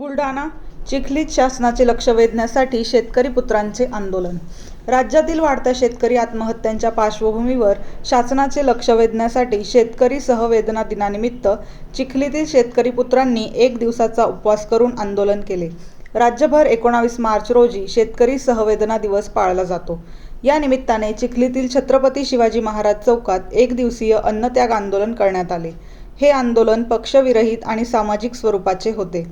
बुलढाणा चिखलीत शासनाचे लक्ष वेधण्यासाठी शेतकरी पुत्रांचे आंदोलन. राज्यातील वाढत्या शेतकरी आत्महत्यांच्या पार्श्वभूमीवर शासनाचे लक्ष वेधण्यासाठी शेतकरी सहवेदना दिनानिमित्त चिखलीतील शेतकरी पुत्रांनी एक दिवसाचा उपवास करून आंदोलन केले. राज्यभर एकोणावीस मार्च रोजी शेतकरी सहवेदना दिवस पाळला जातो. या निमित्ताने चिखलीतील छत्रपती शिवाजी महाराज चौकात एक दिवसीय अन्नत्याग आंदोलन करण्यात आले. हे आंदोलन पक्षविरहित आणि सामाजिक स्वरूपाचे होते.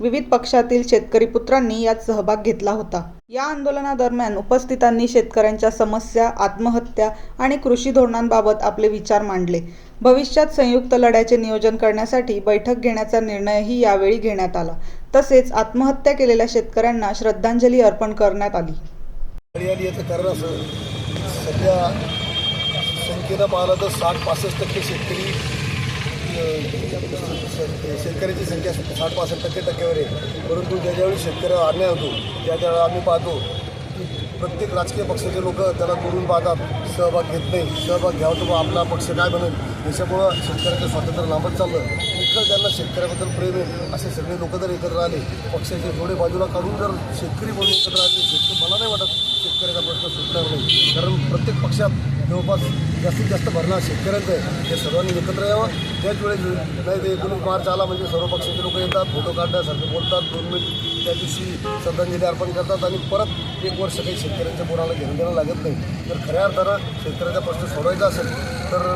विविध पक्षातील शेतकरी पुत्रांनी यात सहभाग घेतला होता. या आंदोलनादरम्यान उपस्थितांनी शेतकऱ्यांच्या समस्या आत्महत्या आणि कृषी धोरणांबाबत आपले विचार मांडले. भविष्यात संयुक्त लढ्याचे नियोजन करण्यासाठी बैठक घेण्याचा निर्णयही यावेळी घेण्यात आला. तसेच आत्महत्या केलेल्या शेतकऱ्यांना श्रद्धांजली अर्पण करण्यात आली. कारण असं सध्या संख्येनं पाहिलं तर साठ पासष्ट टक्के शेतकरी शेतकऱ्याची संख्या साठ पासष्ट टक्के टक्क्यावर आहे. परंतु ज्या ज्यावेळी शेतकऱ्यावर अन्याय होतो त्या त्यावेळेला आम्ही पाहतो प्रत्येक राजकीय पक्षाचे लोक त्याला करून पाहतात सहभाग घेत नाही. सहभाग घ्यावा तो मग आपला पक्ष काय बनेल? याच्यामुळं शेतकऱ्याचं स्वातंत्र्य लांबत चाललं. इतकं त्यांना शेतकऱ्याबद्दल प्रेम आहे. असे सगळे लोक जर एकत्र आले पक्षाचे थोडे बाजूला काढून जर शेतकरी म्हणून एकत्र आले शेतकरी मला नाही वाटत शेतकऱ्याचा प्रश्न सुटणार नाही. कारण प्रत्येक पक्षात जवळपास जास्तीत जास्त भरणा शेतकऱ्यांचा आहे. हे सर्वांनी एकत्र यावं. त्याच वेळेस नाही ते एकोणीस मार्च आला म्हणजे सर्व पक्षाचे लोक येतात फोटो काढण्यासारखे बोलतात दोन मिनिट त्या दिवशी श्रद्धांजली अर्पण करतात आणि परत एक वर्ष काही शेतकऱ्यांच्या पोराला घेऊन देणं लागत नाही. तर खऱ्या अर्थानं शेतकऱ्याचा प्रश्न सोडवायचा असेल तर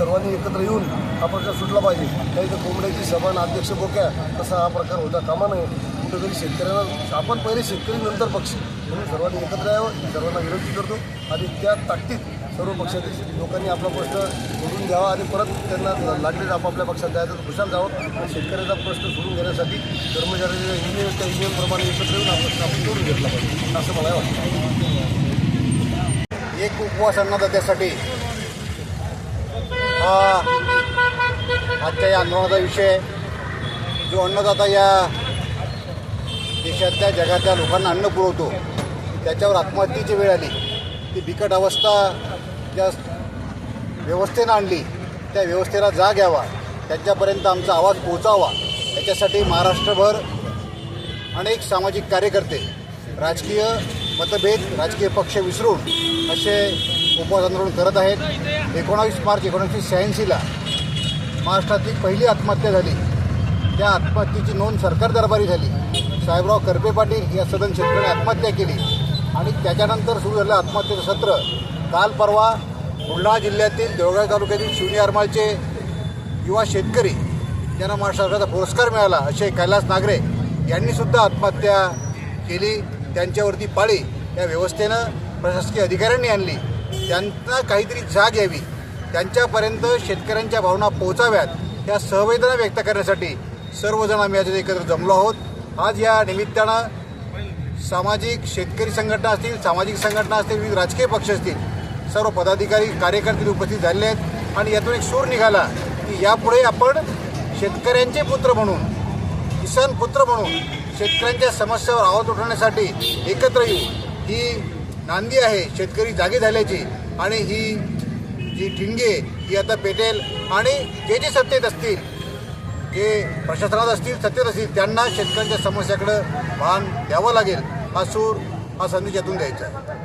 सर्वांनी एकत्र येऊन हा प्रकार सुटला पाहिजे. नाही तर कोंबड्याची सभा अध्यक्ष बोक्या तसा हा प्रकार होता. कामा नये. कुठेतरी शेतकऱ्यांना आपण पहिले शेतकरी नंतर पक्ष. म्हणून सर्वांनी एकत्र यावं. सर्वांना विनंती करतो. आणि त्या ताकदीत सर्व पक्षातील लोकांनी आपला प्रश्न सोडून घ्यावा आणि परत त्यांना लागलेच आपापल्या पक्षात जायचं तर खुशाल जावं आणि शेतकऱ्याचा प्रश्न सोडून घेण्यासाठी कर्मचाऱ्यांच्या युनियन त्या युनियनप्रमाणे एकत्र येऊन आपण आपण सोडून घेतला पाहिजे. असं मला वाटतं. एक उपवास अन्नदात्यासाठी हा. आजच्या या आंदोलनाचा विषय जो अन्नदाता या देशातल्या जगातल्या लोकांना अन्न पुरवतो त्याच्यावर आत्महत्येची वेळ आली. ती बिकट अवस्था ज्या व्यवस्थेनं आणली त्या व्यवस्थेला जाग यावा त्यांच्यापर्यंत आमचा आवाज पोचावा याच्यासाठी महाराष्ट्रभर अनेक सामाजिक कार्यकर्ते राजकीय मतभेद राजकीय पक्ष विसरून असे उपवास आंदोलन करत आहेत. एकोणावीस मार्च एकोणीसशे शहाऐंशीला महाराष्ट्रातली पहिली आत्महत्या झाली. त्या आत्महत्येची नोंद सरकार दरबारी झाली. साहेबराव करपे पाटील या सदन शेतकऱ्याने आत्महत्या केली. आणि त्याच्यानंतर सुरू झालं आत्महत्येचं सत्र काल परवा बुलढाणा जिल्ह्यातील देवगाव तालुक्यातील शिवनी आरमाळचे युवा शेतकरी ज्यांना महाराष्ट्र सरकारचा पुरस्कार मिळाला. असे कैलास नागरे यांनीसुद्धा आत्महत्या केली. त्यांच्यावरती पाळी या व्यवस्थेनं प्रशासकीय अधिकाऱ्यांनी आणली. त्यांना काहीतरी जाग यावी. त्यांच्यापर्यंत शेतकऱ्यांच्या भावना पोहोचाव्यात या सहवेदना व्यक्त करण्यासाठी सर्वजण आम्ही आज एकत्र जमलो आहोत. आज या निमित्तानं सामाजिक शेतकरी संघटना असतील सामाजिक संघटना असतील विविध राजकीय पक्ष असतील सर्व पदाधिकारी कार्यकर्ते उपस्थित झालेले आहेत. आणि यातून एक सूर निघाला की यापुढे आपण शेतकऱ्यांचे पुत्र म्हणून किसान पुत्र म्हणून शेतकऱ्यांच्या समस्यावर आवाज उठवण्यासाठी एकत्र येऊ. ही नांदी आहे शेतकरी जागे झाल्याची. आणि ही जी ठिणगी ही आता पेटेल आणि जे जे सत्तेत असतील जे प्रशासनात असतील सत्तेत असतील त्यांना शेतकऱ्यांच्या समस्याकडं भान द्यावं लागेल. हा सूर हा संदेश यातून द्यायचा आहे.